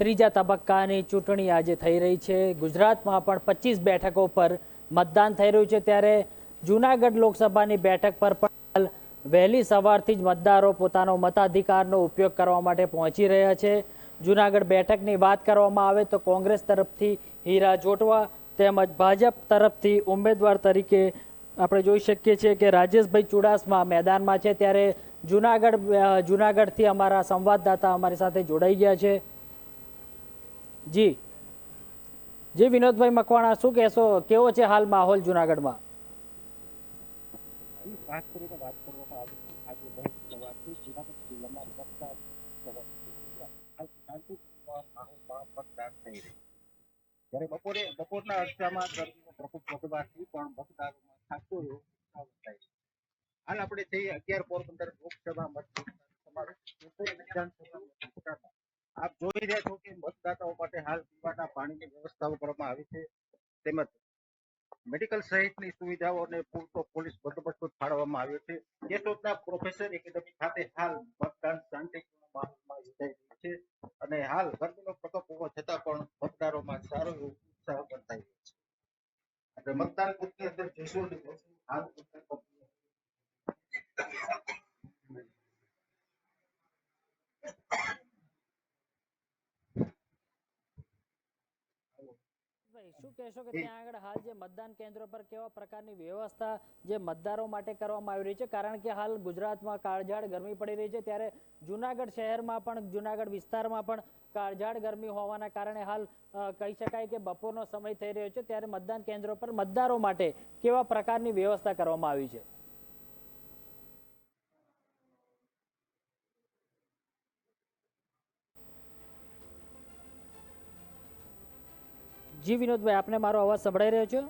ત્રીજા તબક્કાની ચૂંટણી આજે થઈ રહી છે. ગુજરાતમાં પણ પચીસ બેઠકો પર મતદાન થઈ રહ્યું છે. ત્યારે જૂનાગઢ લોકસભાની બેઠક પર પણ વહેલી સવારથી જ મતદારો પોતાનો મતાધિકારનો ઉપયોગ કરવા માટે પહોંચી રહ્યા છે. જૂનાગઢ બેઠકની વાત કરવામાં આવે તો કોંગ્રેસ તરફથી હીરા જોટવા તેમજ ભાજપ તરફથી ઉમેદવાર તરીકે આપણે જોઈ શકીએ છીએ કે રાજેશભાઈ ચુડાસમા મેદાનમાં છે. ત્યારે જૂનાગઢ જૂનાગઢથી અમારા સંવાદદાતા અમારી સાથે જોડાઈ ગયા છે. જી. જી વિનોદભાઈ મકવાણા શું કહેશો? કેવો છે હાલ માહોલ જૂનાગઢમાં? હાલ થઈ આપણે જઈએ અગિયાર પોરબંદર લોકસભા મત સમાવેશ વિધાનસભા મત વિસ્તારમાં આપ જોઈ રહ્યા છો કે મતદાતાઓ માટે હાલ પીવાના પાણીની વ્યવસ્થાઓ કરવામાં આવી છે. તેમજ મેડિકલ સહિતની સુવિધાઓ અને પૂરતો પોલીસ બંદોબસ્ત ફાળવવામાં આવ્યો છે. કેશોદના પ્રોફેસર એકેડમી ખાતે હાલ મતદાન શાંતિપૂર્ણ માહોલમાં યોજાઈ રહ્યું છે અને હાલ ગરમીનો પ્રકોપ હોવા છતાં પણ મતદારોમાં સારો એવો ઉત્સાહ વર્તાઈ રહ્યો છે. આપણે મતદાન બુથની અંદર જઈશું અને જોઈશું હાલ મતદાન બૂથની ભાઈ શું કહેશો કે ત્યાં આગળ હાલ જે મતદાન કેન્દ્રો પર કેવા પ્રકારની વ્યવસ્થા જે મતદારો માટે કરવામાં આવી રહી છે? કારણ કે હાલ ગુજરાતમાં કાળઝાળ ગરમી પડી રહી છે. ત્યારે જુનાગઢ શહેરમાં પણ, જુનાગઢ વિસ્તારમાં પણ કાળઝાળ ગરમી હોવાના કારણે હાલ કહી શકાય કે બપોરનો સમય થઈ રહ્યો છે. ત્યારે મતદાન કેન્દ્રો પર મતદારો માટે કેવા પ્રકારની વ્યવસ્થા કરવામાં આવી છે? જી વિનોદભાઈ આપને મારો અવાજ સંભળાઈ રહ્યો છે?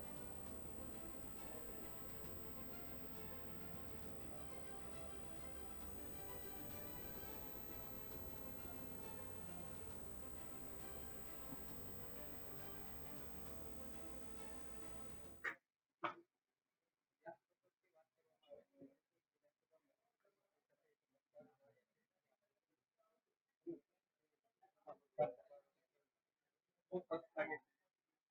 Thank લાગે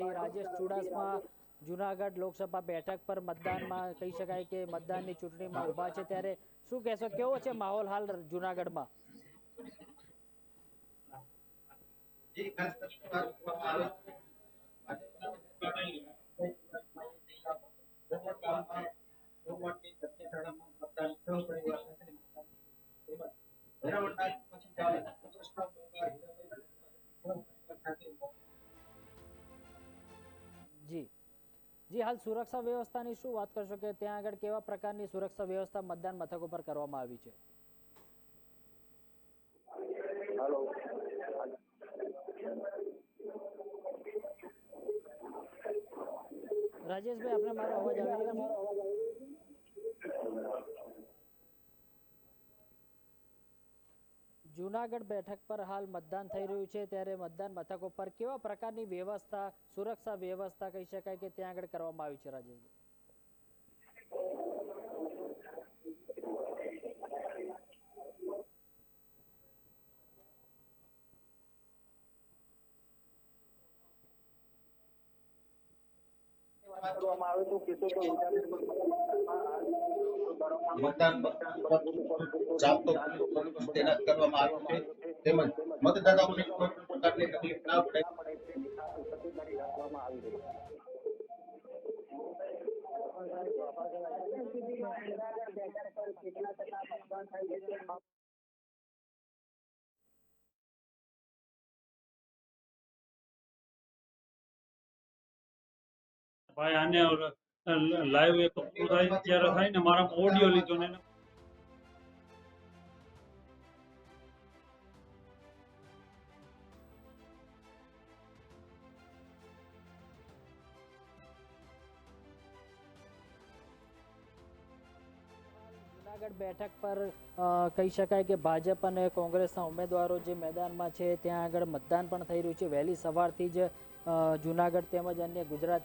રાજેશ ચુડાસમા જુનાગઢ લોકસભા બેઠક પર મતદાનમાં કહી શકાય કે મતદાનની ચૂંટણીમાં ઊભા છે ત્યારે શું કહેશો? કેવો છે માહોલ હાલ જુનાગઢમાં? જે ખાસ જી. જી, હાલ સુરક્ષા વ્યવસ્થાની શું વાત કરશો કે ત્યાં આગળ કેવા પ્રકારની સુરક્ષા વ્યવસ્થા મતદાન મથકો પર કરવામાં આવી છે? રાજેશભાઈ, આપણે મારો અવાજ આવી છે? જુનાગઢ બેઠક પર હાલ મતદાન થઈ રહ્યું છે, ત્યારે મતદાન મથકો પર કેવા પ્રકારની વ્યવસ્થા, સુરક્ષા વ્યવસ્થા કહી શકાય કે ત્યાં આગળ કરવામાં આવી છે, રાજેશભાઈ? મતદાન ચાપતો બંદોબસ્ત તૈનાત કરવામાં આવ્યો છે. તેમજ મતદાતાઓને કોઈ પ્રકારની તકલીફ ના પડે. ભાઈ આને લાઈવ એક પૂરું થાય ત્યારે થાય ને મારા ઓડિયો લીધો ને જુનાગઢ બેઠક પર કહી શકાય કે ભાજપ અને કોંગ્રેસના ઉમેદવારો જે મેદાનમાં છે, ત્યાં આગળ મતદાન પણ થઈ રહ્યું છે. વહેલી સવારથી જ જૂનાગઢ તેમજ અન્ય ગુજરાત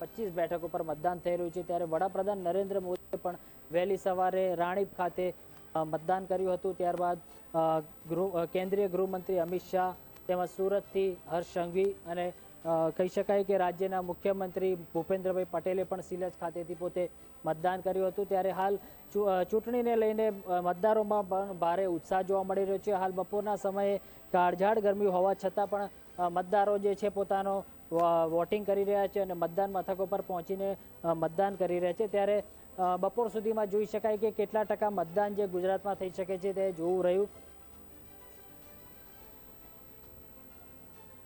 પચીસ બેઠકો પર મતદાન થઈ રહ્યું છે. ત્યારે વડાપ્રધાન નરેન્દ્ર મોદીએ પણ વહેલી સવારે રાણીપ ખાતે મતદાન કર્યું હતું. ત્યારબાદ ગૃહ કેન્દ્રીય ગૃહમંત્રી અમિત શાહ તેમજ સુરતથી હર્ષ સંઘવી અને કહી શકાય કે રાજ્યના મુખ્યમંત્રી ભૂપેન્દ્રભાઈ પટેલે પણ સિલજ ખાતેથી પોતે મતદાન કર્યું હતું. ત્યારે હાલ ચૂંટણીને લઈને મતદારોમાં પણ ભારે ઉત્સાહ જોવા મળી રહ્યો છે. હાલ બપોરના સમયે કાળઝાળ ગરમી હોવા છતાં પણ મતદારો જે છે પોતાનો વોટિંગ કરી રહ્યા છે અને મતદાન મથકો પર પહોંચીને મતદાન કરી રહ્યા છે. ત્યારે બપોર સુધીમાં જોઈ શકાય કે કેટલા ટકા મતદાન જે ગુજરાતમાં થઈ શકે છે તે જોવું રહ્યું.